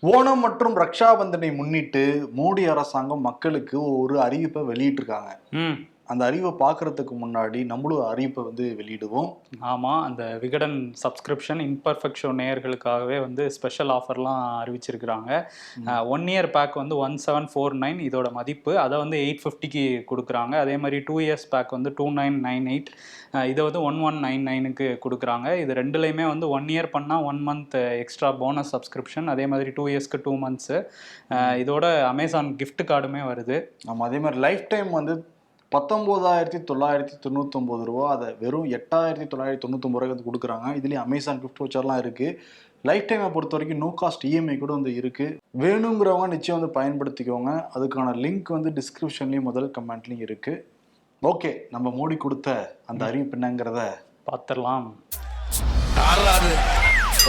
ஓணம் மற்றும் ரக்ஷாபந்தனை முன்னிட்டு மோடி அரசாங்கம் மக்களுக்கு ஒரு அறிவிப்பை வெளியிட்டிருக்காங்க. அந்த அறிவை பார்க்கறதுக்கு முன்னாடி நம்மளும் அறிவிப்பை வந்து வெளியிடுவோம். ஆமாம் அந்த விகடன் சப்ஸ்கிரிப்ஷன் இம்பர்ஃபெக்ட் ஷோ நேயர்களுக்காகவே வந்து ஸ்பெஷல் ஆஃபர்லாம் அறிவிச்சிருக்கிறாங்க. ஒன் இயர் பேக் வந்து ஒன் செவன் ஃபோர் நைன் இதோட மதிப்பு. அதை வந்து எயிட் ஃபிஃப்டிக்கு கொடுக்குறாங்க. அதே மாதிரி டூ இயர்ஸ் பேக் வந்து டூ நைன் நைன் எயிட் இதை வந்து ஒன் ஒன் நைன் நைனுக்கு கொடுக்குறாங்க. இது ரெண்டுலேயுமே வந்து ஒன் இயர் பண்ணால் one month extra bonus subscription அதே மாதிரி டூ இயர்ஸ்க்கு டூ மந்த்ஸு இதோட அமேசான் gift கார்டுமே வருது. நம்ம அதே மாதிரி லைஃப் டைம் வந்து பத்தொம்போதாயிரத்தி தொள்ளாயிரத்தி தொண்ணூத்தொம்பது ரூபா அதை வெறும் எட்டாயிரத்தி தொள்ளாயிரத்தி தொண்ணூத்தொம்பது ரூபாய்க்கு கொடுக்குறாங்க. இதுலேயும் அமேசான் கிஃப்ட் வச்சர்லாம் இருக்குது லைஃப் டைமை பொறுத்த வரைக்கும் நோ காஸ்ட் இஎம்ஐ கூட வந்து இருக்குது வேணுங்கிறவங்க நிச்சயம் வந்து பயன்படுத்திக்கோங்க. அதுக்கான லிங்க் வந்து டிஸ்கிரிப்ஷன்லேயும் முதல் கமெண்ட்லேயும் இருக்குது ஓகே நம்ம மோடி கொடுத்த அந்த அறிவிப்பு என்னங்கிறத பார்த்துடலாம்.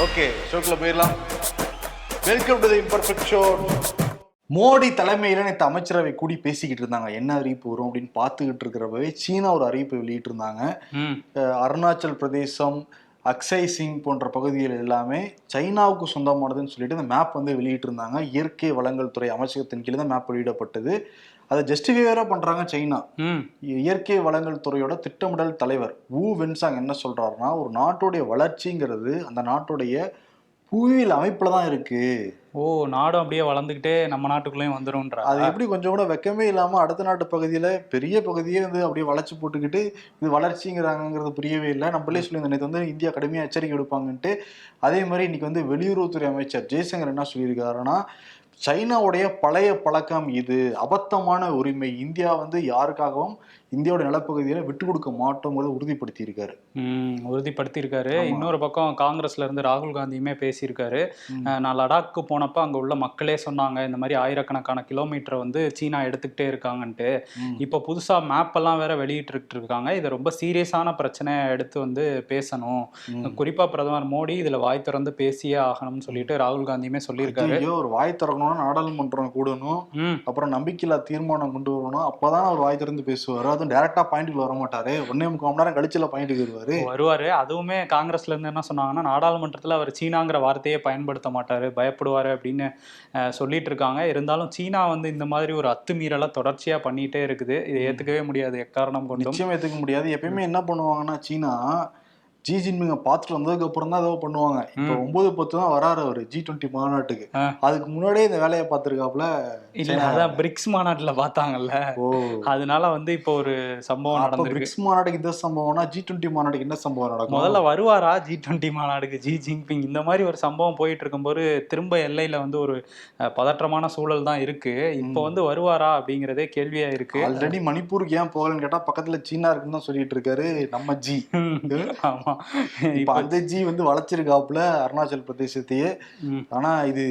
ஓகே ஷோக்குள்ள போயிடலாம். Welcome to the imperfect show Modi தலைமையில நேற்று அமைச்சரவை கூடி பேசிக்கிட்டு இருந்தாங்க. என்ன அறிவிப்பு வரும் அப்படின்னு பார்த்துக்கிட்டு இருக்கிறப்பவே சீனா ஒரு அறிவிப்பு வெளியிட்டு இருந்தாங்க அருணாச்சல் பிரதேசம் அக்ஸை சிங் போன்ற பகுதிகள் எல்லாமே சைனாவுக்கு சொந்தமானதுன்னு சொல்லிட்டு இந்த மேப் வந்து வெளியிட்டு இருந்தாங்க இயற்கை வளங்கள் துறை அமைச்சகத்தின் கீழே தான் மேப் வெளியிடப்பட்டது. அதை ஜஸ்டிஃபைவரா பண்றாங்க சைனா. இயற்கை வளங்கள் துறையோட திட்டமிடல் தலைவர் வு வென்சாங் என்ன சொல்றாருன்னா ஒரு நாட்டுடைய வளர்ச்சிங்கிறது அந்த நாட்டுடைய புவியியல் அமைப்புல தான் இருக்கு. ஓ நாடும் அப்படியே வளர்ந்துக்கிட்டே நம்ம நாட்டுக்குள்ளேயும் வந்துரும்ன்ற. அது எப்படி கொஞ்சம் கூட வெக்கமே இல்லாம அடுத்த நாட்டு பகுதியில பெரிய பகுதியே வந்து அப்படியே வளைச்சு போட்டுக்கிட்டு இது வளர்ச்சிங்கிறாங்கிறது புரியவே இல்லை. நம்மளே சொல்லி நேற்று வந்து இந்தியா கடுமையா எச்சரிக்கை எடுப்பாங்கன்ட்டு. அதே மாதிரி இன்னைக்கு வந்து வெளியுறவுத்துறை அமைச்சர் ஜெய்சங்கர் என்ன சொல்லியிருக்காருன்னா சைனாவுடைய பழைய பழக்கம் இது. அபத்தமான உரிமை. இந்தியா வந்து யாருக்காகவும் இந்தியாவோட நிலப்பகுதியில விட்டு கொடுக்க மாட்டோங்கிறத உறுதிப்படுத்தி இருக்காரு ம் உறுதிப்படுத்தியிருக்காரு. ஆமா. இன்னொரு பக்கம் காங்கிரஸ்ல இருந்து ராகுல் காந்தியுமே பேசியிருக்காரு. நான் லடாக்கு போனப்ப அங்க உள்ள மக்களே சொன்னாங்க இந்த மாதிரி ஆயிரக்கணக்கான கிலோமீட்டரை வந்து சீனா எடுத்துக்கிட்டே இருக்காங்கன்ட்டு. இப்போ புதுசா மேப் எல்லாம் வேற வெளியிட்டு இருக்காங்க இதை ரொம்ப சீரியஸான பிரச்சனையை எடுத்து வந்து பேசணும். குறிப்பா பிரதமர் மோடி இதுல வாய் திறந்து பேசியே ஆகணும்னு சொல்லிட்டு ராகுல் காந்தியுமே சொல்லியிருக்காரு. ஒரு வாய் திறக்கணும்னா நாடாளுமன்றம் கூடணும். அப்புறம் நம்பிக்கையில்லா தீர்மானம் கொண்டு வரணும். அப்பதான் அவர் வாய் திறந்து பேசுவாரு? அதுவும் டேரக்டா பாயிண்ட்டுக்கு வர மாட்டாரு. ஒன்னே முக்கால் மணி நேரம் கழிச்சுல பாயிண்ட்டுக்கு வருவாரு. வருவாரு. அதுவுமே காங்கிரஸ்ல இருந்து என்ன சொன்னாங்கன்னா நாடாளுமன்றத்துல அவர் சீனாங்கிற வார்த்தையே பயன்படுத்த மாட்டாரு பயப்படுவாரு அப்படின்னு சொல்லிட்டு இருக்காங்க. இருந்தாலும் சீனா வந்து இந்த மாதிரி ஒரு அத்துமீறலை தொடர்ச்சியா பண்ணிட்டே இருக்குது. இதை ஏத்துக்கவே முடியாது எக்காரணம் கொண்டும். நிச்சயம் ஏத்துக்க முடியாது. எப்பயுமே என்ன பண்ணுவாங்கன்னா சீனா ஜி ஜின்பிங்க பார்த்துட்டு வந்ததுக்கு அப்புறம் தான் ஏதோ பண்ணுவாங்க. இப்போ ஒன்பது பத்து தான் வராரு அவரு ஜி டுவெண்ட்டி மாநாட்டுக்கு. அதுக்கு முன்னாடியே இந்த வேலையை பார்த்திருக்காப்ல இல்ல அதான் பிரிக்ஸ் மாநாட்டுல பார்த்தாங்கல்ல. அதனால வந்து இப்போ ஒரு சம்பவம் நடந்திருக்கு. பிரிக்ஸ் மாநாட்டுக்கு இந்த சம்பவம்னா ஜி டுவெண்ட்டி மாநாட்டுக்கு என்ன சம்பவம் நடக்கும்? முதல்ல வருவாரா ஜி டுவெண்ட்டி மாநாடுக்கு ஜி ஜின்பிங் இந்த மாதிரி ஒரு சம்பவம் போயிட்டு இருக்கும்போது திரும்ப எல்லையில வந்து ஒரு பதற்றமான சூழல் தான் இருக்கு. இப்போ வந்து வருவாரா அப்படிங்கிறதே கேள்வியா இருக்கு. ஆல்ரெடி மணிப்பூருக்கு ஏன் போகலன்னு கேட்டா பக்கத்துல சீனா இருக்குன்னு தான் சொல்லிட்டு இருக்காரு நம்ம ஜி ஆமா. இப்ப அந்த ஜி வந்து வளைச்சிருக்காப்புல அருணாச்சல் பிரதேசத்தையே. ஆனா இது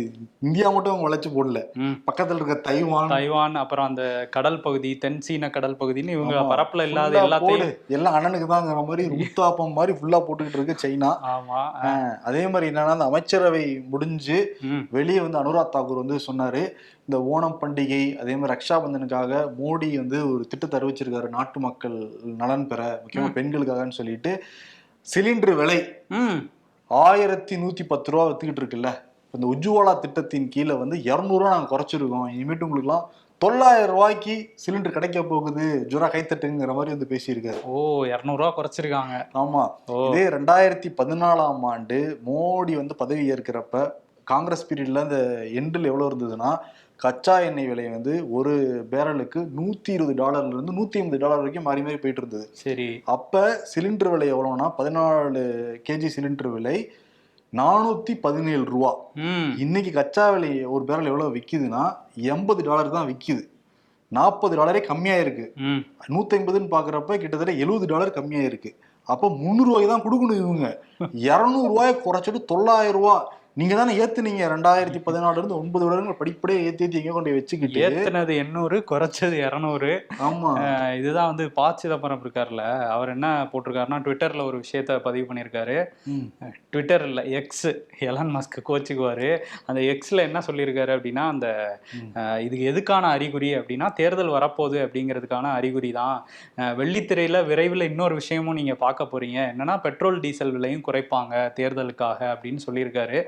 இந்தியா மட்டும் வளைச்சு போடல. பக்கத்துல இருக்க தைவான். தைவான் அப்புறம் அந்த கடல் பகுதி தென் சீன கடல் பகுதின்னு இவங்க. பரப்புல இல்லாத எல்லாத்தையும். எல்லாம் அண்ணனுக்கு தாங்கிற மாதிரி ஊத்தாப்பம் மாதிரி ஃபுல்லா போட்டுக்கிட்டு இருக்கு சைனா. ஆமா. அதே மாதிரி என்னன்னா அந்த அமைச்சரவை முடிஞ்சு வெளியே வந்து அனுராக் தாக்கூர் வந்து சொன்னாரு. இந்த ஓணம் பண்டிகை அதே மாதிரி ரக்ஷாபந்தனுக்காக மோடி வந்து ஒரு திட்டத்தை அறிவிச்சிருக்காரு. நாட்டு மக்கள் நலன் பெற முக்கியமா பெண்களுக்காகன்னு சொல்லிட்டு. சிலிண்டர் விலை ஆயிரத்தி நூத்தி பத்து ரூபா வித்துக்கிட்டு இருக்குல்ல. இந்த உஜ்வாலா திட்டத்தின் கீழே வந்து இரநூறுவா நாங்க குறைச்சிருக்கோம். இனிமேட்டு உங்களுக்குலாம் தொள்ளாயிரம் ரூபாய்க்கு சிலிண்டர் கிடைக்க போகுது. ஜுரா கைத்தட்டுங்கிற மாதிரி வந்து பேசியிருக்காரு. ஓ இரநூறுவா குறைச்சிருக்காங்க. ஆமா. ஓ. இதே ரெண்டாயிரத்தி பதினாலாம் ஆண்டு மோடி வந்து பதவி ஏற்கிறப்ப காங்கிரஸ் பீரியட்ல இந்த எண்டில் எவ்வளவு இருந்ததுன்னா கச்சா எண்ணெய் விலை வந்து ஒரு பேரலுக்கு நூத்தி இருபது டாலர்ல இருந்து நூத்தி ஐம்பது டாலர் வரைக்கும் மாறி மாறி போயிட்டு இருந்தது. சரி. அப்ப சிலிண்டர் விலை எவ்வளவுனா பதினாலு கேஜி சிலிண்டர் விலை நானூத்தி பதினேழு ரூபா. இன்னைக்கு கச்சா விலை ஒரு பேரல் எவ்வளவு விக்குதுன்னா எண்பது டாலர் தான் விக்குது. நாற்பது டாலரே கம்மியா இருக்கு நூத்தி ஐம்பதுன்னு பாக்குறப்ப கிட்டத்தட்ட எழுபது டாலர் கம்மியா இருக்கு அப்ப முந்நூறு ரூபாய்க்கு தான் கொடுக்கணும் இவங்க. இருநூறு ரூபாயை குறைச்சிட்டு தொள்ளாயிரம் ரூபாய் நீங்க தானே ஏத்துனீங்க. ரெண்டாயிரத்தி பதினாலுல இருந்து ஒன்பது வருடங்கள் படிப்படியே ஏத்தி ஏத்தி எங்க கொண்டு வச்சுக்கிட்டு? ஏத்துனது எண்ணூறு குறைச்சது இரநூறு. ஆமா. இதுதான் வந்து ப சிதம்பரம் இருக்கார்ல அவர் என்ன போட்டிருக்காருன்னா ட்விட்டர்ல ஒரு விஷயத்த பதிவு பண்ணியிருக்காரு. ட்விட்டர் இல்லை எக்ஸ் எலன் மஸ்க் கோச்சுக்குவாரு. அந்த எக்ஸ்ல என்ன சொல்லியிருக்காரு அப்படின்னா அந்த இதுக்கு எதுக்கான அறிகுறி அப்படின்னா தேர்தல் வரப்போகுது அப்படிங்கிறதுக்கான அறிகுறி தான். வெள்ளித்திரையில விரைவில் இன்னொரு விஷயமும் நீங்க பார்க்க போறீங்க. என்னன்னா பெட்ரோல் டீசல் விலையும் குறைப்பாங்க தேர்தலுக்காக அப்படின்னு சொல்லியிருக்காரு.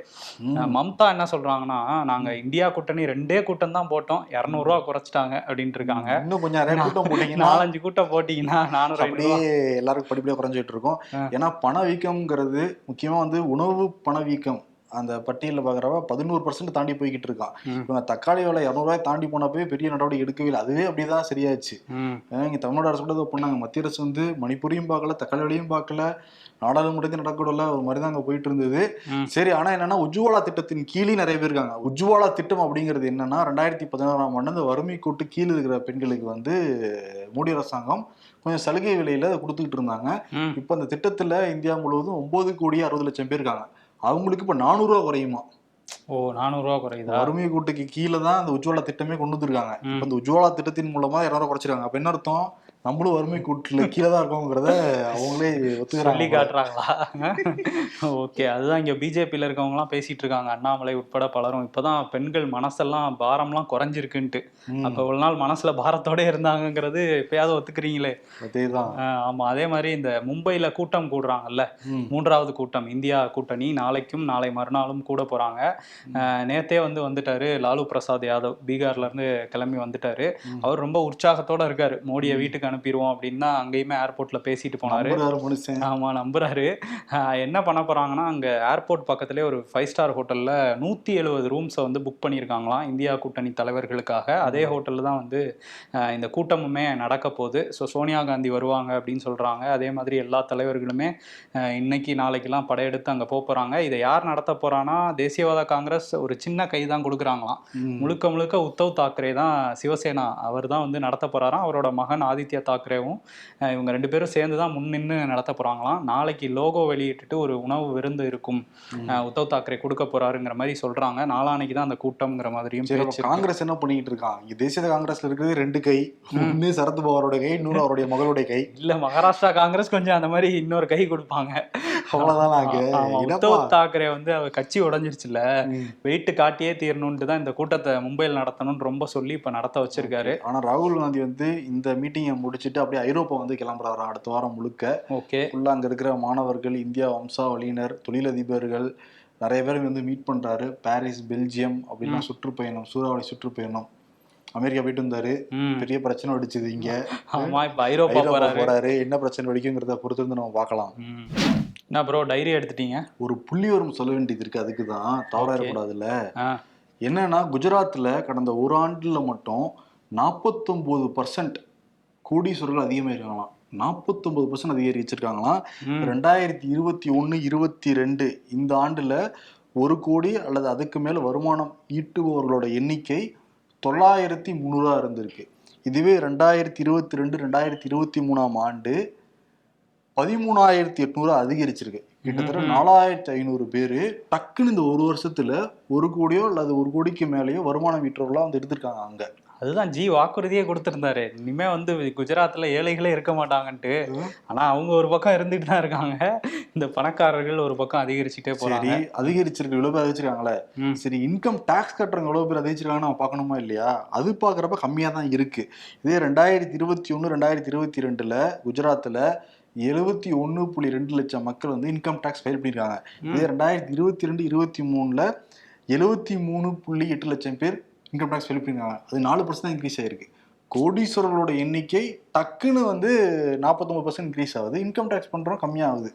மம்தா என்ன சொல்றாங்கன்னா நாங்க இந்தியா கூட்டணி ரெண்டே கூட்டம் தான் போட்டோம். இரநூறுவா குறைச்சிட்டாங்க அப்படின்ட்டு இருக்காங்க. இன்னும் கொஞ்சம் நிறைய கூட்டம் போட்டீங்கன்னா நாலஞ்சு கூட்டம் போட்டீங்கன்னா நானூறு அப்படியே எல்லாருக்கும் படிப்படியாக குறைஞ்சிட்டு இருக்கும். ஏன்னா பணவீக்கம்ங்கிறது முக்கியமா வந்து உணவு பணவீக்கம் அந்த பட்டியலில் பார்க்குறப்ப பதினோரு பர்சன்ட் தாண்டி போய்கிட்டு இருக்கான். இவங்க தக்காளி விலை இரநூறுவாய் தாண்டி போனப்பவே பெரிய நடவடிக்கை எடுக்கவே இல்லை. அதுவே அப்படிதான் சரியாச்சு இங்க தமிழ்நாடு அரசு கூட பண்ணாங்க. மத்திய அரசு வந்து மணிப்பூரையும் பார்க்கல தக்காளி விலையும் பார்க்கல. நாடாளுமன்றத்தையும் நடக்கூடல ஒரு மாதிரி தான் அங்கே போயிட்டு இருந்தது. சரி ஆனா என்னன்னா உஜ்வாலா திட்டத்தின் கீழே நிறைய பேர் இருக்காங்க. உஜ்வாலா திட்டம் அப்படிங்கிறது என்னன்னா ரெண்டாயிரத்தி பதினாறாம் ஆண்டு இந்த வறுமை கோட்டு கீழே இருக்கிற பெண்களுக்கு வந்து மோடி அரசாங்கம் கொஞ்சம் சலுகை விலையில அதை கொடுத்துக்கிட்டு இருந்தாங்க. இப்போ அந்த திட்டத்துல இந்தியா முழுவதும் ஒன்பது கோடி அறுபது லட்சம் பேர் இருக்காங்க. அவங்களுக்கு இப்ப நானூறு ரூபா குறையுமா? ஓ நானூறுரூவா குறையுதா? வறுமை கூட்டுக்கு கீழே தான் அந்த உஜ்வாலா திட்டமே கொண்டு வந்திருக்காங்க. இப்ப இந்த உஜ்வாலா திட்டத்தின் மூலமா இரநூறு குறைச்சிருக்காங்க. அப்ப என்ன அர்த்தம்? நம்மளும் வறுமை கூட்டுல கீழே தான் இருக்கோங்கிறத அவங்களே சொல்லி ஒத்துக்கிறாங்க காட்டுறாங்களா? ஓகே அதுதான் இங்க பிஜேபியில் இருக்கவங்கலாம் பேசிட்டு இருக்காங்க. அண்ணாமலை உட்பட பலரும். இப்பதான் பெண்கள் மனசெல்லாம் பாரம்லாம் குறைஞ்சிருக்குன்ட்டு. அப்ப இவ்வளவு நாள் மனசுல பாரத்தோட இருந்தாங்கங்கிறது இப்பயாவது ஒத்துக்கிறீங்களே? அதேதான். ஆஹ் ஆமா அதே மாதிரி இந்த மும்பைல கூட்டம் கூடுறாங்கல்ல. மூன்றாவது கூட்டம் இந்தியா கூட்டணி. நாளைக்கும் நாளை மறுநாளும் கூட போறாங்க. ஆஹ் நேத்தே வந்து வந்துட்டாரு லாலு பிரசாத் யாதவ். பீகார்ல இருந்து கிளம்பி வந்துட்டாரு. அவர் ரொம்ப உற்சாகத்தோட இருக்காரு. மோடியை வீட்டுக்கு அனுப்பிடுவோம் அப்படின்னு தான் அங்கேயுமே ஏர்போர்ட்ல பேசிட்டு போனாரு. நம்புறாரு மனுஷன். ஆமா நம்புறாரு. என்ன பண்ண போறாங்கன்னா அங்க ஏர்போர்ட் பக்கத்துலேயே ஒரு ஃபைவ் ஸ்டார் ஹோட்டல்ல நூத்தி எழுபது ரூம்ஸை வந்து புக் பண்ணியிருக்காங்களாம் இந்தியா கூட்டணி தலைவர்களுக்காக. அதே ஹோட்டல்ல தான் வந்து இந்த கூட்டமுமே நடக்க போகுது. ஸோ சோனியா காந்தி வருவாங்க அப்படின்னு சொல்றாங்க. அதே மாதிரி எல்லா தலைவர்களுமே இன்னைக்கு நாளைக்கெல்லாம் படையெடுத்து அங்க போக போறாங்க. இதை யார் நடத்த போறான்னா தேசியவாத காங்கிரஸ் ஒரு சின்ன கை தான் கொடுக்குறாங்களாம். முழுக்க முழுக்க உத்தவ் தாக்கரே தான் சிவசேனா அவர் தான் வந்து நடத்த போறாராம். அவரோட மகன் ஆதித்யா தாக்கரேவும் அஹ் இவங்க ரெண்டு பேரும் சேர்ந்து தான் முன் நின்று நடத்த போறாங்களாம். நாளைக்கு லோகோ வெளியிட்டுட்டு ஒரு உணவு விருந்து இருக்கும். உத்தவ் தாக்கரே கொடுக்க போறாருங்கிற மாதிரி சொல்றாங்க. நாளானைக்கு தான் அந்த கூட்டம்ங்கிற மாதிரியும். காங்கிரஸ் என்ன பண்ணிட்டு இருக்கான் இங்க தேசிய காங்கிரஸ்ல இருக்கிறது ரெண்டு கை. ஒன்னு சரத்பவாரோட கை இன்னொரு அவருடைய மகளுடைய கை. இல்ல மகாராஷ்டிரா காங்கிரஸ் கொஞ்சம் அந்த மாதிரி இன்னொரு கை கொடுப்பாங்க. அவ்வளவுதான் உத்தவ் தாக்கரே வந்து அவர் கட்சி உடைஞ்சிருச்சுல ம். வெயிட் காட்டியே தீரணும்ட்டு தான் இந்த கூட்டத்தை மும்பையில் நடத்தணும்னு ரொம்ப சொல்லி இப்ப நடத்த வச்சிருக்காரு. ஆனா ராகுல் காந்தி வந்து இந்த மீட்டிங்கை முடிச்சிட்டு அப்படியே ஐரோப்பா வந்து கிளம்புறாராம் அடுத்த வாரம் முழுக்க? ஓகே. ஃபுல்லா அங்க இருக்கிற மாணவர்கள் இந்தியா வம்சாவளியினர் தொழிலதிபர்கள் நிறைய பேர் வந்து மீட் பண்றாரு. பாரிஸ் பெல்ஜியம் அப்படின்னா சுற்றுப்பயணம் சூறாவளி சுற்றுப்பயணம். அமெரிக்கா போயிட்டு வந்தாரு. பெரிய பிரச்சனை வெடிச்சது இங்க. ஐரோப்பா போறாரு. என்ன பிரச்சனை வெடிக்குங்கிறத பொறுத்து வந்து நம்ம பார்க்கலாம். என்ன ப்ரோ டைரி எடுத்துட்டீங்க? ஒரு புள்ளி வரும் சொல்ல வேண்டியது இருக்கு. அதுக்கு தான் தவறாயிடக்கூடாதுல்ல என்னன்னா குஜராத்ல கடந்த ஒரு ஆண்டுல மட்டும் நாற்பத்தொன்பது பர்சன்ட் கோடீஸ்வரர்கள் அதிகமாயிருக்காங்களாம். நாற்பத்தொன்பது பர்சன்ட் அதிகரிச்சிருக்காங்களாம். ம். ரெண்டாயிரத்தி இருபத்தி ஒன்று இருபத்தி ரெண்டு இந்த ஆண்டுல ஒரு கோடி அல்லது அதுக்கு மேல வருமானம் ஈட்டுபவர்களோட எண்ணிக்கை தொள்ளாயிரத்தி முந்நூறா இருந்திருக்கு. இதுவே ரெண்டாயிரத்தி இருபத்தி ரெண்டு ரெண்டாயிரத்தி இருபத்தி மூணாம் ஆண்டு பதிமூணாயிரத்தி எட்நூறு அதிகரிச்சிருக்கு. கிட்டத்தட்ட. நாலாயிரத்தி ஐநூறு பேரு டக்குன்னு இந்த ஒரு வருஷத்துல ஒரு கோடியோ அல்லது ஒரு கோடிக்கு மேலேயோ வருமானம் ஈட்டுறவர்களா வந்து எடுத்திருக்காங்க அங்க. அதுதான் ஜி வாக்குறுதியே கொடுத்திருந்தாரு. இனிமே வந்து குஜராத்ல ஏழைகளே இருக்க மாட்டாங்கன்ட்டு. ஆனா அவங்க ஒரு பக்கம் இருந்துட்டு தான் இருக்காங்க. இந்த பணக்காரர்கள் ஒரு பக்கம் அதிகரிச்சுட்டே போறாங்க. அதிகரிச்சிருக்கு இவ்வளவு பேர் அதிகரிச்சிருக்காங்களே. சரி இன்கம் டாக்ஸ் கட்டுறவங்க எவ்வளவு பேர் அதிகரிச்சிருக்காங்கன்னு நம்ம பார்க்கணுமா இல்லையா? அது பார்க்குறப்ப கம்மியா தான் இருக்கு. இதே ரெண்டாயிரத்தி இருபத்தி ஒன்று ரெண்டாயிரத்தி இருபத்தி ரெண்டுல குஜராத்ல எழுபத்தி ஒன்று புள்ளி ரெண்டு லட்சம் மக்கள் வந்து இன்கம் டாக்ஸ் ஃபைல் பண்ணியிருக்காங்க இதே ரெண்டாயிரத்தி இருபத்தி ரெண்டு இருபத்தி மூணுல எழுபத்தி மூணு புள்ளி எட்டு லட்சம் பேர் இன்கம் டாக்ஸ் ஃபைல் பண்ணியிருக்காங்க அது நாலு பர்சன்ட் தான் இன்க்ரீஸ் ஆயிருக்கு. கோடீஸ்வரர்களோட எண்ணிக்கை டக்குன்னு வந்து நாற்பத்தொம்பது பர்சன்ட் இன்க்ரீஸ் ஆகுது. இன்கம் டாக்ஸ் பண்றோம் கம்மியாகுது.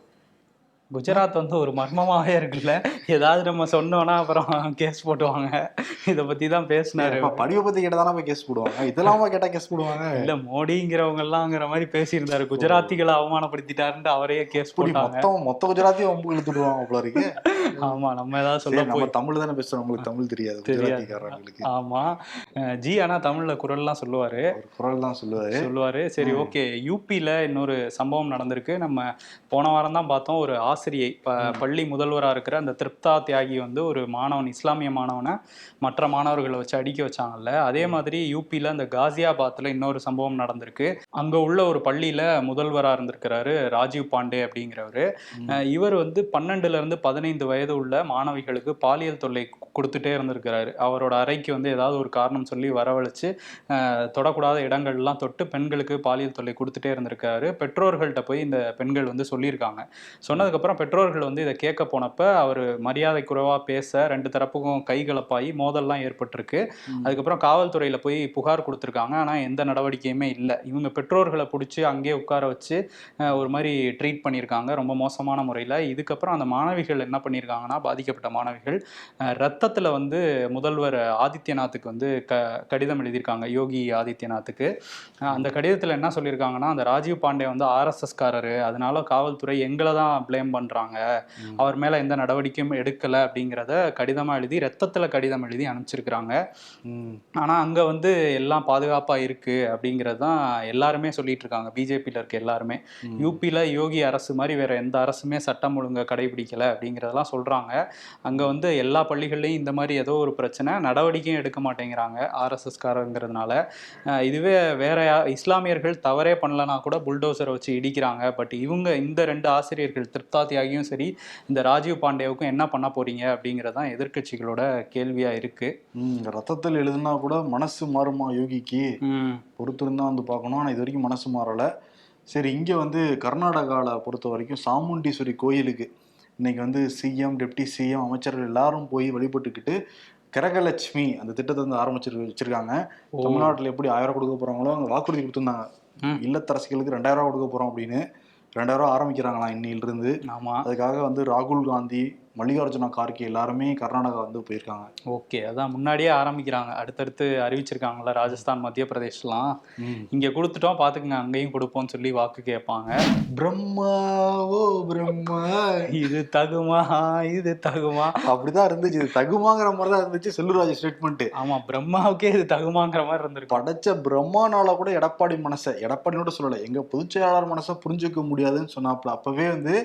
குஜராத் வந்து ஒரு மர்மமாவே இருக்குல்ல. ஏதாவது நம்ம சொன்னோம்னா அப்புறம் கேஸ் போட்டுவாங்க. இத பத்தி தான் பேசினாரு. படிவை பத்தி கேட்டா தானே போய் கேஸ் போடுவாங்க? இதெல்லாமா கேட்டா கேஸ் போடுவாங்க? இல்ல மோடிங்கிறவங்க எல்லாம்ங்கிற மாதிரி பேசியிருந்தாரு. குஜராத்திகளை அவமானப்படுத்திட்டாருன்ட்டு அவரையே கேஸ் போட்டாங்க. மொத்தம் மொத்த குஜராத்தையும் வம்பு இழுத்துடுவாங்க போல இருக்கு. ஆமா நம்ம ஏதாவது சொல்ல நம்ம தமிழ் தானே பேசுறோம். உங்களுக்கு தமிழ் தெரியாது. குஜராத்திக்காரங்களுக்கு ஆமா. அஹ் ஜி ஆனா தமிழ்ல குரல்லாம் சொல்லுவாரு. குரல் தான் சொல்லுவாரு. சொல்லுவாரு. சரி ஓகே. யூபியில இன்னொரு சம்பவம் நடந்திருக்கு. நம்ம போன வாரம் தான் பார்த்தோம். ஒரு ஆசிரியை ப- பள்ளி முதல்வரா இருக்கிற அந்த திருப்தா தியாகி வந்து ஒரு மாணவன் இஸ்லாமிய மாணவனை மற்ற மாணவர்களை வச்சு அடிக்க வச்சாங்கல்ல. அதே மாதிரி யூபியில அந்த காசியாபாத்ல இன்னொரு சம்பவம் நடந்திருக்கு. அங்க உள்ள ஒரு பள்ளியில முதல்வரா இருந்திருக்கிறாரு ராஜீவ் பாண்டே அப்படிங்கிறவரு. இவர் வந்து பன்னெண்டுல இருந்து பதினைந்து வயது உள்ள மாணவிகளுக்கு பாலியல் தொல்லை கொடுத்துட்டே இருந்திருக்கிறாரு. அவரோட அறைக்கு வந்து ஏதாவது ஒரு காரணம் சொல்லி வரவழைச்சு தொடக்கூடாத இடங்கள்லாம் தொட்டு பெண்களுக்கு பாலியல் தொல்லை கொடுத்துட்டே இருந்திருக்காரு பெற்றோர்கள்ட்ட போய் இந்த பெண்கள் வந்து சொல்லியிருக்காங்க. சொன்னதுக்கு அதுக்கப்புறம் பெற்றோர்கள் வந்து இதை கேட்க போனப்ப அவர் மரியாதை குறைவா பேச ரெண்டு தரப்புக்கும் கைகலப்பாகி மோதல்லாம் ஏற்பட்டிருக்கு. அதுக்கப்புறம் காவல்துறையில போய் புகார் கொடுத்துருக்காங்க. ஆனா எந்த நடவடிக்கையுமே இல்லை. இவங்க பெற்றோர்களை பிடிச்சி அங்கேயே உட்கார வச்சு ஒரு மாதிரி ட்ரீட் பண்ணியிருக்காங்க ரொம்ப மோசமான முறையில். இதுக்கப்புறம் அந்த மாணவிகள் என்ன பண்ணியிருக்காங்கன்னா பாதிக்கப்பட்ட மாணவிகள் அஹ், ரத்தத்துல வந்து முதல்வர் ஆதித்யநாத்துக்கு வந்து க கடிதம் எழுதியிருக்காங்க யோகி ஆதித்யநாத்துக்கு அந்த கடிதத்தில் என்ன சொல்லியிருக்காங்கன்னா அந்த ராஜீவ் பாண்டே வந்து ஆர்எஸ்எஸ் காரரு அதனால காவல்துறை எங்களை தான் ப்ளேம் பண்றாங்க ம். அவர் மேல எந்த நடவடிக்கையும் எடுக்கல அப்படிங்கிறத கடிதமா எழுதி ரத்தத்துல கடிதம் எழுதி அனுப்பிச்சிருக்கிறாங்க ம். ஆனா அங்க வந்து எல்லாம் பாதுகாப்பா இருக்கு அப்படிங்கிறது தான் எல்லாருமே சொல்லிட்டு இருக்காங்க பிஜேபியில இருக்க எல்லாருமே. யூபியில் யோகி அரசு மாதிரி வேற எந்த அரசுமே சட்டம் ஒழுங்கை கடைபிடிக்கல அப்படிங்கிறதெல்லாம் சொல்றாங்க அங்க வந்து எல்லா பள்ளிகள்லையும் இந்த மாதிரி ஏதோ ஒரு பிரச்சனை நடவடிக்கையும் எடுக்க மாட்டேங்கிறாங்க ஆர்எஸ்எஸ் காரங்கிறதுனால அஹ் இதுவே வேற இஸ்லாமியர்கள் தவறே பண்ணலனா கூட புல்டோசரை வச்சு இடிக்கிறாங்க. பட் இவங்க இந்த ரெண்டு ஆசிரியர்கள் திருப்தா தியாகியும் சரி இந்த ராஜீவ் பாண்டேவுக்கும் என்ன பண்ண போறீங்க அப்படிங்கிறதான் எதிர்க்கட்சிகளோட கேள்வியா இருக்கு. ம், ரத்தத்தில் எழுதுனா கூட மனசு மாறுமா யோகிக்கு? பொறுத்திருந்தா வந்து பார்க்கணும். ஆனால் இது வரைக்கும் மனசு மாறலை. சரி இங்கே வந்து கர்நாடகாவில் பொறுத்த வரைக்கும் சாமுண்டீஸ்வரி கோயிலுக்கு இன்னைக்கு வந்து சிஎம் டெப்டி சிஎம் அமைச்சர்கள் எல்லாரும் போய் வழிபட்டுக்கிட்டு கரகலட்சுமி அந்த திட்டத்தை வந்து ஆரம்பிச்சிரு வச்சிருக்காங்க. தமிழ்நாட்டில் எப்படி ஆயிரம் கொடுக்க போறாங்களோ அங்கே வாக்குறுதி கொடுத்துருந்தாங்க. இல்லத்தரசிகளுக்கு ரெண்டாயிரம் ரூபா கொடுக்க போறோம் அப்படின்னு. ரெண்டாயிரம் ரூபா ஆரம்பிக்கிறாங்களாம் இன்னிலிருந்து ஆமா. அதுக்காக வந்து ராகுல் காந்தி மல்லிகார்ஜுன கார்கே எல்லாருமே கர்நாடகா வந்து போயிருக்காங்க. ஓகே அதான் முன்னாடியே ஆரம்பிக்கிறாங்க. அடுத்தடுத்து அறிவிச்சிருக்காங்கல்ல ராஜஸ்தான் மத்திய பிரதேஷ்லாம். இங்க கொடுத்துட்டோம் பாத்துக்கங்க அங்கேயும் கொடுப்போம்னு சொல்லி வாக்கு கேட்பாங்க. பிரம்மா ஓ பிரம்மா. இது தகுமா? இது தகுமா? அப்படிதான் இருந்துச்சு. இது தகுமாங்கிற மாதிரி தான் இருந்துச்சு செல்லூராஜ் ஸ்டேட்மெண்ட் ஆமா பிரம்மாவுக்கே இது தகுமாங்கிற மாதிரி இருந்திருக்கும் படைச்ச பிரம்மானால கூட எடப்பாடி மனசை எடப்பாடினோட சொல்லல எங்க பொதுச் செயலாளர் மனசை புரிஞ்சுக்க முடியாதுன்னு சொன்னாப்புல. அப்பவே வந்து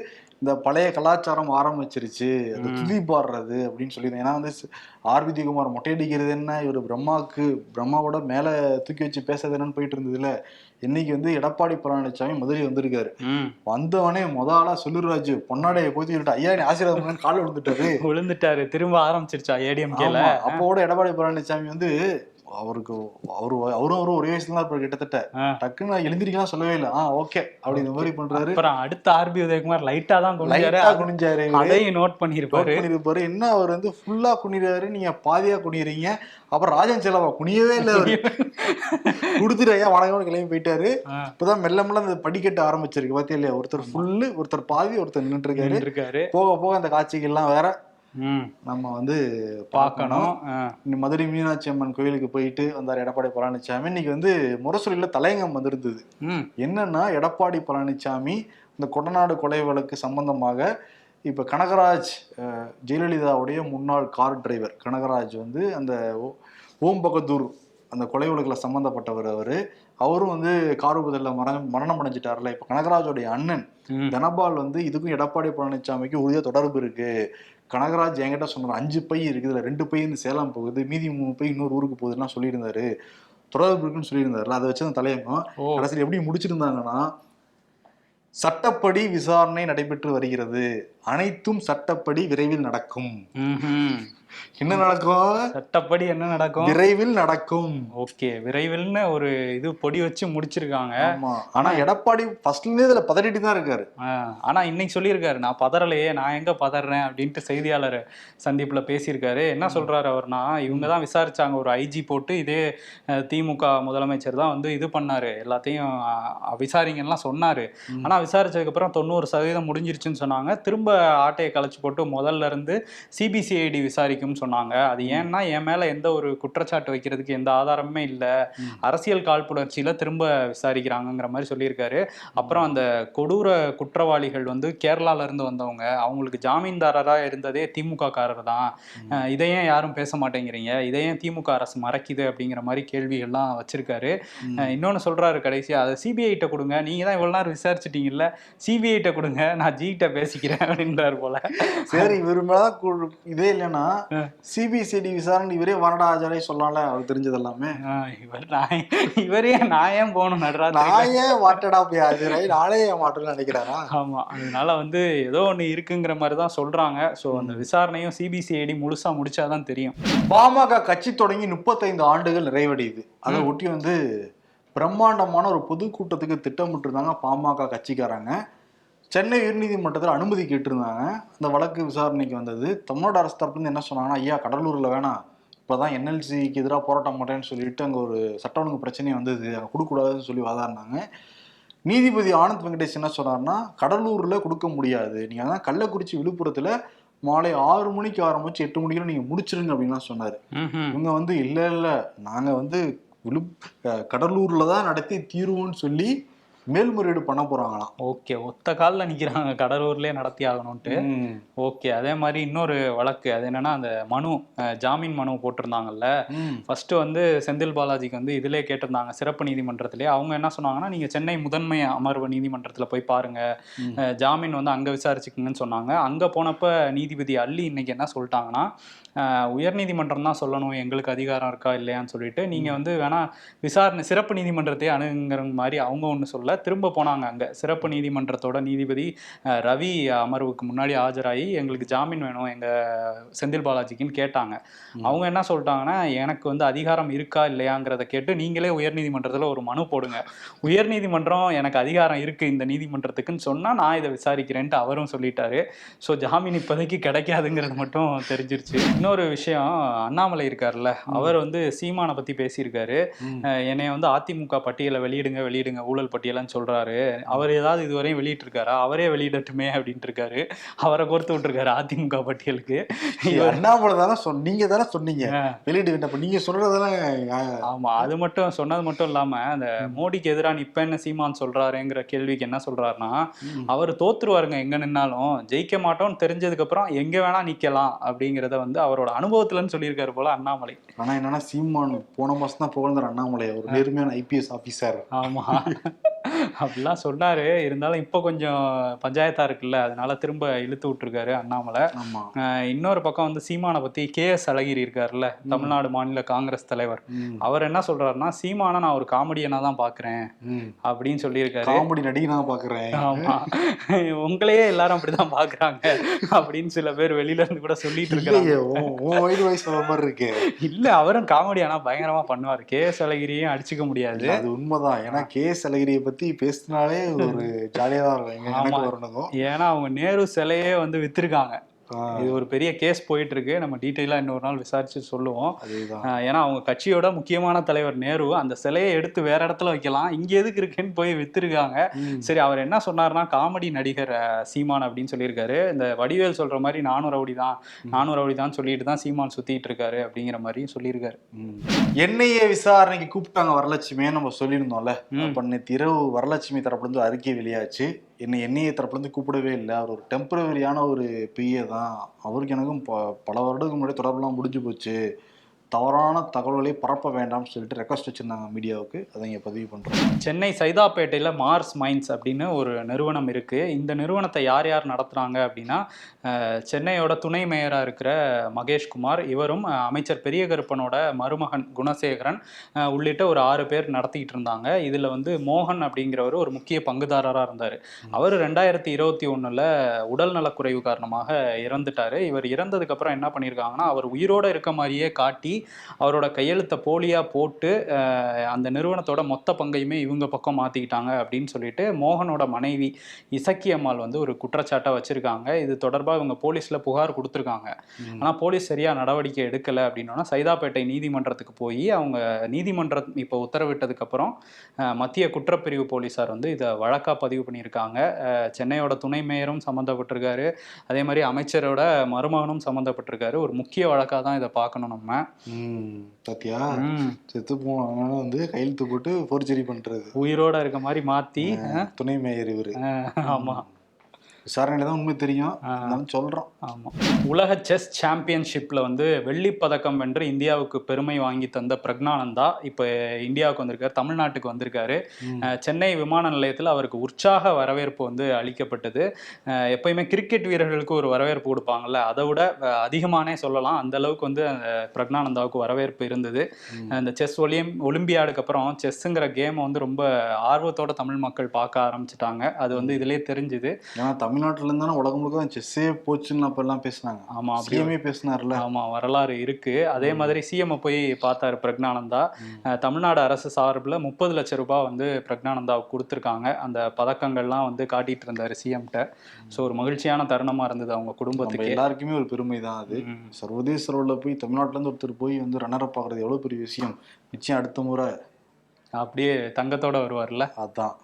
இந்த பழைய கலாச்சாரம் ஆரம்பிச்சிருச்சு. அந்த. துதி பாடுறது அப்படின்னு சொல்லியிருந்தேன். ஏன்னா வந்து ஆர்விதி குமார் மொட்டையடிக்கிறது என்ன? இவர் பிரம்மாவுக்கு பிரம்மாவோட மேல தூக்கி வச்சு பேசுறது என்னன்னு போயிட்டு இருந்ததுல. இன்னைக்கு வந்து எடப்பாடி பழனிசாமி முதலில் வந்திருக்காரு. வந்தவனே முத ஆளா செல்லூர்ராஜ் பொன்னாடையை போத்திக்கிட்டு ஐயா நீ ஆசீர்வாதம் கால் விழுந்துட்டாரு விழுந்துட்டாரு. திரும்ப ஆரம்பிச்சிருச்சா ஏடிஎம்கேல ஆமா. அப்போ கூட எடப்பாடி பழனிசாமி வந்து அவருக்கு அவரு அவரும் அவரும் ஒரே வயசுல தான் இருப்பாரு கிட்டத்தட்ட. டக்குன்னு எழுந்திரிக்கலாம் சொல்லவே இல்லை. ஆ ஓகே அப்படி இந்த மாதிரி பண்றாரு. அப்புறம் அடுத்த ஆர்பி உதயகுமார் லைட்டா தான் குனிஞ்சாரு. லைட்டா குனிஞ்சாரு. அதையும் நோட் Note பண்ணிருப்பாரு பண்ணிருப்பாரு என்ன அவர் வந்து ஃபுல்லா குனிறாரு நீங்க பாதியா குனிறீங்க அப்புறம் ராஜன் செலவா குனியவே இல்லை அவரு. கொடுத்துட்டு ஐயா வணக்கம் கிளம்பி போயிட்டாரு. இப்பதான் மெல்ல மெல்ல அந்த படிக்கட்டு ஆரம்பிச்சிருக்கு பாத்தியா இல்லையா? ஒருத்தர் ஃபுல்லு ஒருத்தர் பாதி ஒருத்தர் நின்னுட்டு இருக்காரு. போக போக அந்த காட்சிகள்லாம் வேற நம்ம வந்து பார்க்கணும். மதுரை மீனாட்சி அம்மன் கோயிலுக்கு போயிட்டு வந்தார் எடப்பாடி பழனிசாமி. இன்னைக்கு வந்து முரசொலியில் தலையங்கம் வந்திருந்தது. என்னன்னா எடப்பாடி பழனிசாமி இந்த கொடநாடு கொலை வழக்கு சம்பந்தமாக இப்போ கனகராஜ் ஜெயலலிதாவுடைய முன்னாள் கார் டிரைவர் கனகராஜ் வந்து அந்த ஓம் பகதூர் அந்த கொலை வழக்கில் சம்மந்தப்பட்டவர் அவர். அவரும் வந்து கார் விபத்தில் மரணம் மரணம் அடைஞ்சிட்டார்ல. இப்போ கனகராஜோடைய அண்ணன் தனபால் வந்து இதுக்கும் எடப்பாடி பழனிசாமிக்கு உறுதியாக தொடர்பு இருக்கு. கனகராஜ் என்கிட்ட சொன்னார் அஞ்சு பை இருக்குது இதுல ரெண்டு பை இந்த சேலம் போகுது மீதி மூணு பை இன்னொரு ஊருக்கு போகுதுலாம் சொல்லியிருந்தாரு. தொடர்பு இருக்குன்னு சொல்லியிருந்தாருல அதை வச்சு அந்த தலையங்கம். கடைசியில் எப்படி முடிச்சிருந்தாங்கன்னா சட்டப்படி விசாரணை நடைபெற்று வருகிறது. அனைத்தும் சட்டப்படி விரைவில் நடக்கும். என்ன நடக்கும்? சட்டப்படி என்ன நடக்கும்? விரைவில் நடக்கும். ஓகே விரைவில்னு ஒரு இது பொடி வச்சு முடிச்சிருக்காங்க. ஆனா எடப்பாடி ஃபர்ஸ்ட்ல இருந்தே இதுல பதறிட்டு தான் இருக்காரு. ஆனா இன்னைக்கு சொல்லியிருக்காரு நான் பதறலையே நான் எங்க பதறேன்? அப்படின்ட்டு செய்தியாளர் சந்திப்புல பேசியிருக்காரு. என்ன சொல்றாரு அவர்னா இவங்க தான் விசாரிச்சாங்க ஒரு ஐஜி போட்டு இதே திமுக முதலமைச்சர் தான் வந்து இது பண்ணாரு. எல்லாத்தையும் விசாரிங்கலாம் சொன்னாரு. ஆனா விசாரிச்சதுக்கு அப்புறம் தொண்ணூறு சதவீதம் முடிஞ்சிருச்சுன்னு சொன்னாங்க. திரும்ப ஆட்டையை கலைச்சு போட்டு முதல்ல இருந்து சிபிசிஐடி விசாரிக்கும்னு சொன்னாங்க. அது ஏன்னா என் மேல எந்த ஒரு குற்றச்சாட்டு வைக்கிறதுக்கு எந்த ஆதாரமுமே இல்லை. அரசியல் காழ்ப்புணர்ச்சியில திரும்ப விசாரிக்கிறாங்கங்கிற மாதிரி சொல்லியிருக்காரு. அப்புறம் அந்த கொடூர குற்றவாளிகள் வந்து கேரளால இருந்து வந்தவங்க அவங்களுக்கு ஜாமீன்தாரரா இருந்ததே திமுக காரர் தான் இதையும் யாரும் பேச மாட்டேங்கிறீங்க? இதையும் திமுக அரசு மறைக்குது அப்படிங்கிற மாதிரி கேள்விகள்லாம் வச்சிருக்காரு. இன்னொன்னு சொல்றாரு கடைசியா அதை சிபிஐட்ட கொடுங்க. நீங்க தான் இவ்வளவு நேரம் விசாரிச்சிட்டீங்கல்ல சிபிஐட்ட கொடுங்க நான் ஜிகிட்ட பேசிக்கிறேன் அப்படின்றாரு போல. சரி கு- இதே இல்லைன்னா சிபிசிஐடி விசாரணை இவரே வரடா ஆஜாரே சொல்லலாம்ல அவருக்கு தெரிஞ்சது எல்லாமே இவர் நான் இவரே நான் ஏன் போகணும் நடராஜ் நான் ஏன் வாட்டடா போய் ஆஜரை நானே ஏன் மாட்டேன்னு நினைக்கிறாரா? ஆமா அதனால வந்து ஏதோ ஒண்ணு இருக்குங்கிற மாதிரி தான் சொல்றாங்க. ஸோ அந்த விசாரணையும் சிபிசிஐடி முழுசா முடிச்சாதான் தெரியும். பாமக கட்சி தொடங்கி முப்பத்தைந்து ஆண்டுகள் நிறைவடையுது. அதை ஒட்டி வந்து பிரம்மாண்டமான ஒரு பொதுக்கூட்டத்துக்கு திட்டமிட்டிருந்தாங்க பாமக கட்சிக்காரங்க. சென்னை உயர்நீதிமன்றத்தில் அனுமதி கேட்டிருந்தாங்க. அந்த வழக்கு விசாரணைக்கு வந்தது. தமிழ்நாடு அரசு தரப்புலேருந்து என்ன சொன்னாங்கன்னா ஐயா கடலூரில் வேணாம். இப்போதான் என்எல்சிக்கு எதிராக போராட்டம் பண்ணுறேன்னு சொல்லிட்டு அங்கே ஒரு சட்ட ஒழுங்கு பிரச்சனை வந்தது. அங்கே கொடுக்கக்கூடாதுன்னு சொல்லி வாதாடினாங்க. நீதிபதி ஆனந்த் வெங்கடேஷ் என்ன சொன்னார்னா கடலூரில் கொடுக்க முடியாது. நீங்கள் அதான் கள்ளக்குறிச்சி விழுப்புரத்தில் மாலை ஆறு மணிக்கு ஆரம்பிச்சு எட்டு மணிக்கு நீங்கள் முடிச்சிருங்க அப்படின்லாம் சொன்னார். இவங்க வந்து இல்லை இல்லை. நாங்கள் வந்து விழு கடலூர்ல தான் நடத்தி தீர்வோம்னு சொல்லி மேல்முறையீடு பண்ண போறாங்களாம். ஓகே ஒத்த காலில் நிற்கிறாங்க கடலூர்லேயே நடத்தி ஆகணும்ட்டு. ஓகே அதே மாதிரி இன்னொரு வழக்கு. அது என்னன்னா அந்த மனு ஜாமீன் மனு போட்டிருந்தாங்கல்ல. ஃபர்ஸ்ட் வந்து செந்தில் பாலாஜிக்கு வந்து இதிலே கேட்டிருந்தாங்க சிறப்பு நீதிமன்றத்திலே. அவங்க என்ன சொன்னாங்கன்னா நீங்க சென்னை முதன்மை அமர்வு நீதிமன்றத்தில் போய் பாருங்க. ஜாமீன் வந்து அங்க விசாரிச்சுக்குங்கன்னு சொன்னாங்க. அங்க போனப்ப நீதிபதி அள்ளி இன்னைக்கு என்ன சொல்லிட்டாங்கன்னா உயர்நீதிமன்றம் தான் சொல்லணும். எங்களுக்கு அதிகாரம் இருக்கா இல்லையான்னு சொல்லிட்டு நீங்க வந்து வேணா விசாரணை சிறப்பு நீதிமன்றத்தையே அணுகுங்கிற மாதிரி அவங்க ஒன்று சொல்ல திரும்ப போனாங்க அங்க. சிறப்பு நீதிமன்றத்தோட நீதிபதி ரவி அமர்வுக்கு முன்னாடி ஆஜராகி எங்களுக்கு ஜாமீன் வேணும் எங்க செந்தில் பாலாஜிக்குன்னு கேட்டாங்க. அவங்க என்ன சொல்லிட்டாங்கன்னா எனக்கு வந்து அதிகாரம் இருக்கா இல்லையாங்கிறத கேட்டு நீங்களே உயர்நீதிமன்றத்தில் ஒரு மனு போடுங்க. உயர்நீதிமன்றம் எனக்கு அதிகாரம் இருக்கு இந்த நீதிமன்றத்துக்குன்னு சொன்னா நான் இதை விசாரிக்கிறேன்ட்டு அவரும் சொல்லிட்டாரு. ஸோ ஜாமீன் இப்போதைக்கு கிடைக்காதுங்கிறது மட்டும் தெரிஞ்சிருச்சு. இன்னொரு விஷயம் அண்ணாமலை இருக்கார்ல அவர் வந்து சீமானை பத்தி பேசியிருக்காரு. என்னைய வந்து அதிமுக பட்டியலை வெளியிடுங்க வெளியிடுங்க ஊழல் பட்டியலன்னு சொல்றாரு. அவர் ஏதாவது இதுவரையும் வெளியிட்டிருக்காரா? அவரே வெளியிடட்டுமே அப்படின்ட்டு இருக்காரு அவரை கோர்த்து விட்டுருக்காரு அதிமுக பட்டியலுக்கு. அண்ணாமலை தானே சொன்ன நீங்க தானே சொன்னீங்க. அஹ் வெளியிட்டு வேண்டாம் நீங்க சொல்றதெல்லாம் அஹ், ஆமா அது மட்டும் சொன்னது மட்டும் இல்லாம அந்த மோடிக்கு எதிரா நிப்பேன்னு சீமான் சொல்றாருங்கிற கேள்விக்கு என்ன சொல்றாருன்னா. அவர் தோத்துருவாருங்க எங்க நின்னாலும். ஜெயிக்க மாட்டோம்னு தெரிஞ்சதுக்கு அப்புறம் எங்க வேணா நிக்கலாம் அப்படிங்கறத வந்து அவரோட அனுபவத்துலன்னு சொல்லியிருக்காரு போல அண்ணாமலை. ஆனா என்னன்னா சீமான் போன மாசம் தான் புகழ்ந்தார் அண்ணாமலை. ஒரு நேர்மையான ஐபிஎஸ் ஆபீசர் ஆமா. அப்படிலாம் சொன்னாரு இருந்தாலும் இப்போ கொஞ்சம் பஞ்சாயத்தா இருக்குல்ல அதனால திரும்ப இழுத்து விட்டுருக்காரு அண்ணாமலை. இன்னொரு பக்கம் வந்து சீமானை பத்தி கே எஸ் அழகிரி இருக்காருல்ல தமிழ்நாடு மாநில காங்கிரஸ் தலைவர். அவர் என்ன சொல்றாருன்னா சீமானை நான் ஒரு காமெடியனா தான் பாக்குறேன். ம். அப்படின்னு சொல்லியிருக்காரு. காமெடி நடிகை நான் பாக்குறேன். ஆமா. உங்களையே எல்லாரும் அப்படிதான் பாக்குறாங்க அப்படின்னு சில பேர் வெளியில இருந்து கூட சொல்லிட்டு இருக்காங்க வயது வயசு மாதிரி இருக்கு. இல்ல அவரும் காமெடி ஆனா பயங்கரமா பண்ணுவாரு. கே எஸ் அழகிரியும் அடிச்சுக்க முடியாது. அது உண்மைதான். ஏன்னா கே எஸ் அழகிரியை பத்தி பேசினாலே ஒரு ஜாலியா தான் இருக்கும். ஏன்னா அவங்க நேரு சிலையே வந்து வித்திருக்காங்க. இது ஒரு பெரிய கேஸ் போயிட்டு இருக்கு நம்ம டீட்டெயிலா இன்னொரு நாள் விசாரிச்சு சொல்லுவோம். ஏன்னா அவங்க கட்சியோட முக்கியமான தலைவர் நேரு அந்த சிலையை எடுத்து வேற இடத்துல வைக்கலாம். இங்க எதுக்கு இருக்குன்னு போய் வித்திருக்காங்க. சரி அவர் என்ன சொன்னார்னா காமெடி நடிகர் சீமான் அப்படின்னு சொல்லியிருக்காரு. இந்த வடிவேல் சொல்ற மாதிரி நானூறு ரவுடி தான் நானூறு ரவுடி தான் சொல்லிட்டு தான் சீமான் சுத்திட்டு இருக்காரு அப்படிங்கிற மாதிரியும் சொல்லியிருக்காரு. என்ஐஏ விசாரணைக்கு கூப்பிட்டாங்க வரலட்சுமியே நம்ம சொல்லியிருந்தோம்ல. நேற்று இரவு வரலட்சுமி தரப்புல இருந்து அறிக்கை வெளியாச்சு. என்னை என்னையை தரப்புலேருந்து கூப்பிடவே இல்லை. அவர் ஒரு டெம்பரவரியான ஒரு பிஏ தான். அவருக்கு எனக்கும் ப- பல வருடத்துக்கு முன்னாடி தொடர்புலாம் முடிஞ்சு போச்சு. தவறான தகவல்களை பரப்ப வேண்டாம்னு சொல்லிட்டு ரெக்வஸ்ட் வச்சிருந்தாங்க மீடியாவுக்கு. அதை இங்க பதிவு பண்றோம். சென்னை சைதாப்பேட்டையில் மார்ஸ் மைன்ஸ் அப்படின்னு ஒரு நிறுவனம் இருக்கு. இந்த நிறுவனத்தை யார் யார் நடத்துறாங்க அப்படின்னா சென்னையோட துணை மேயராக இருக்கிற மகேஷ்குமார் இவரும் அமைச்சர் பெரிய கருப்பனோட மருமகன் குணசேகரன் உள்ளிட்ட ஒரு ஆறு பேர் நடத்திக்கிட்டு இருந்தாங்க. இதில் வந்து மோகன் அப்படிங்கிறவர் ஒரு முக்கிய பங்குதாரராக இருந்தார். அவர் ரெண்டாயிரத்தி இருபத்தி ஒன்றில் உடல் நலக்குறைவு காரணமாக இறந்துட்டாரு. இவர் இறந்ததுக்கு அப்புறம் என்ன பண்ணியிருக்காங்கன்னா அவர் உயிரோட இருக்க மாதிரியே காட்டி அவரோட கையெழுத்தை போலியா போட்டு அந்த நிறுவனத்தோட மொத்த பங்கையுமே இவங்க பக்கம் மாத்திக்கிட்டாங்க அப்படின்னு சொல்லிட்டு மோகனோட மனைவி இசக்கி அம்மாள் வந்து ஒரு குற்றச்சாட்டை வச்சிருக்காங்க. இது தொடர்பாக இவங்க போலீஸ்ல புகார் கொடுத்துருக்காங்க. ம். ஆனா போலீஸ் சரியா நடவடிக்கை எடுக்கல அப்படின்னா சைதாப்பேட்டை நீதிமன்றத்துக்கு போய் அவங்க நீதிமன்றம் இப்போ உத்தரவிட்டதுக்கு அப்புறம் அஹ், மத்திய குற்றப்பிரிவு போலீசார் வந்து இதை வழக்கா பதிவு பண்ணியிருக்காங்க. சென்னையோட துணை மேயரும் சம்மந்தப்பட்டிருக்காரு அதே மாதிரி அமைச்சரோட மருமகனும் சம்மந்தப்பட்டிருக்காரு ஒரு முக்கிய வழக்காக தான் இதை பார்க்கணும் நம்ம. ம். செத்து போனவங்க வந்து கையெழுத்து போட்டு ஃபோர்ஜரி பண்றது. உயிரோட இருக்க மாதிரி மாத்தி துணை மேயர் இவரு. ஆமா. விசாரணையில தான் உண்மை தெரியும். இருந்தாலும் சொல்றோம். ஆமா. உலக செஸ் சாம்பியன்ஷிப்ல வந்து வெள்ளிப் பதக்கம் வென்று இந்தியாவுக்கு பெருமை வாங்கி தந்த பிரக்னானந்தா இப்போ இந்தியாவுக்கு வந்திருக்காரு தமிழ்நாட்டுக்கு வந்திருக்காரு. சென்னை விமான நிலையத்தில் அவருக்கு உற்சாக வரவேற்பு வந்து அளிக்கப்பட்டது. எப்பயுமே கிரிக்கெட் வீரர்களுக்கு ஒரு வரவேற்பு கொடுப்பாங்கல்ல அதை விட அதிகமானே சொல்லலாம். அந்த அளவுக்கு வந்து அந்த பிரக்னானந்தாவுக்கு வரவேற்பு இருந்தது. ம். இந்த செஸ் ஒலியம் ஒலிம்பியாடுக்கு அப்புறம் செஸ்ஸுங்கிற கேமை வந்து ரொம்ப ஆர்வத்தோட தமிழ் மக்கள் பார்க்க ஆரம்பிச்சிட்டாங்க. அது வந்து இதுலயே தெரிஞ்சுது. ஏன்னா தமிழ்நாட்டுல இருந்தானே உலகம் முழுக்க செஸ்ஸே போச்சுன்னு அப்ப எல்லாம் பேசினாங்க. ஆமா சிஎம்ஏ பேசினார்ல. ஆமா வரலாறு இருக்கு. அதே மாதிரி சிஎம் போய் பார்த்தாரு பிரக்னானந்தா. தமிழ்நாடு அரசு சார்பில் முப்பது லட்சம் ரூபாய் வந்து பிரக்னானந்தாவுக்கு கொடுத்துருக்காங்க. அந்த பதக்கங்கள்லாம் வந்து காட்டிட்டு இருந்தாரு சிஎம்கிட்ட ஸோ ஒரு மகிழ்ச்சியான தருணமா இருந்தது அவங்க குடும்பத்துக்கு. எல்லாருக்குமே ஒரு பெருமை தான் அது. சர்வதேச அளவில் போய் தமிழ்நாட்டுல இருந்து ஒருத்தர் போய் வந்து ரன்னரப் ஆகுறது எவ்வளவு பெரிய விஷயம். நிச்சயம் அடுத்த முறை. அப்படியே தங்கத்தோட வருவார்ல. அதான்.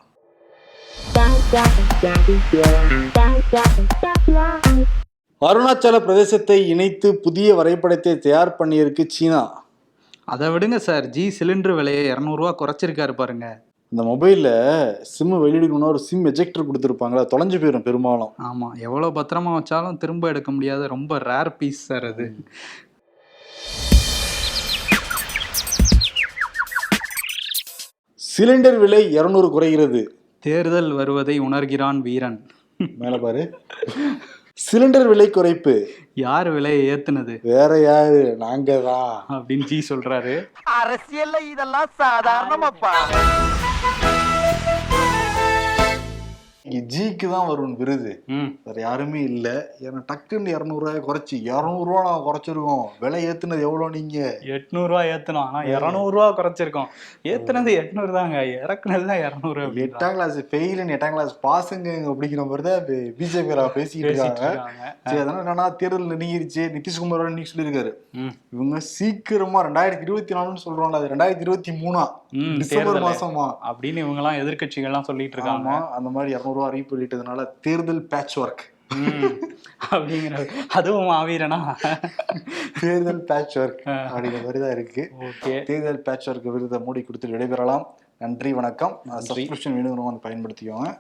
அருணாச்சல பிரதேசத்தை இணைத்து புதிய வரைபடத்தை தயார் பண்ணியிருக்கு சீனா. அதை விடுங்க சார். ஜி சிலிண்டர் விலையை இரநூறுவா குறைச்சிருக்காரு பாருங்க. இந்த மொபைல்ல சிம் வெளியிடணும்னா ஒரு சிம் எஜெக்டர் கொடுத்துருப்பாங்களா தொலைஞ்சு போயிடும் பெரும்பாலும். ஆமா எவ்வளவு பத்திரமா வச்சாலும் திரும்ப எடுக்க முடியாத. ரொம்ப ரேர் பீஸ் சார் அது. சிலிண்டர் விலை இருநூறு குறைகிறது. தேர்தல் வருவதை உணர்கிறான் வீரன். மேல பாரு. சிலிண்டர் விலை குறைப்பு. யார் விலையை ஏத்துனது? வேற யாரு? நாங்க தான் அப்படின்னு ஜி சொல்றாரு. அரசியல்ல இதெல்லாம் சாதாரணமாப்பா. ஜிக்கு தான் வரும் விருது. வேற யாருமே இல்ல. ஏன்னா டக்குன்னு இரநூறுவாய் குறைச்சி இரநூறுவா நாங்க குறைச்சிருக்கோம். விலை ஏத்துனது எவ்வளவு நீங்க? எட்நூறுவா ஏத்தணும் ஆனா இரநூறுவா குறைச்சிருக்கோம். ஏத்துனது எட்நூறு தாங்க. இறக்குனது தான் இரநூறு. எட்டாம் கிளாஸ் ஃபெயில் எட்டாம் கிளாஸ் பாஸுங்க அப்படிங்கிற மாதிரி தான் பிஜேபி பேசிக்கிட்டு பேசிட்டு இருக்காங்க. சரி அதனால என்னன்னா தேர்தல் நெருங்கிருச்சு. நிதிஷ்குமார் இன்னைக்கு சொல்லியிருக்காரு. இவங்க சீக்கிரமா ரெண்டாயிரத்தி இருபத்தி நாலுன்னு சொல்றாங்களா அது ரெண்டாயிரத்தி இருபத்தி மூணா. டிசம்பர் மாசமா. அப்படின்னு இவங்க எல்லாம் எதிர்கட்சிகள்லாம் சொல்லிட்டு இருக்காங்க. அந்த மாதிரி இரநூறுவா அறிவிப்பு வெளியிட்டதுனால தேர்தல் பேட்ச் ஒர்க் ம். அப்படிங்கிறது அதுவும் மாவீரனா? தேர்தல் பேட்ச் ஒர்க் அப்படிங்கிற மாதிரி தான் இருக்கு. ஓகே. தேர்தல் பேட்ச் ஒர்க் விருதை மூடி கொடுத்து விடைபெறலாம். நன்றி வணக்கம். சப்ஸ்கிரிப்ஷன் வேணுங்கிறவங்க பயன்படுத்திக்கோங்க.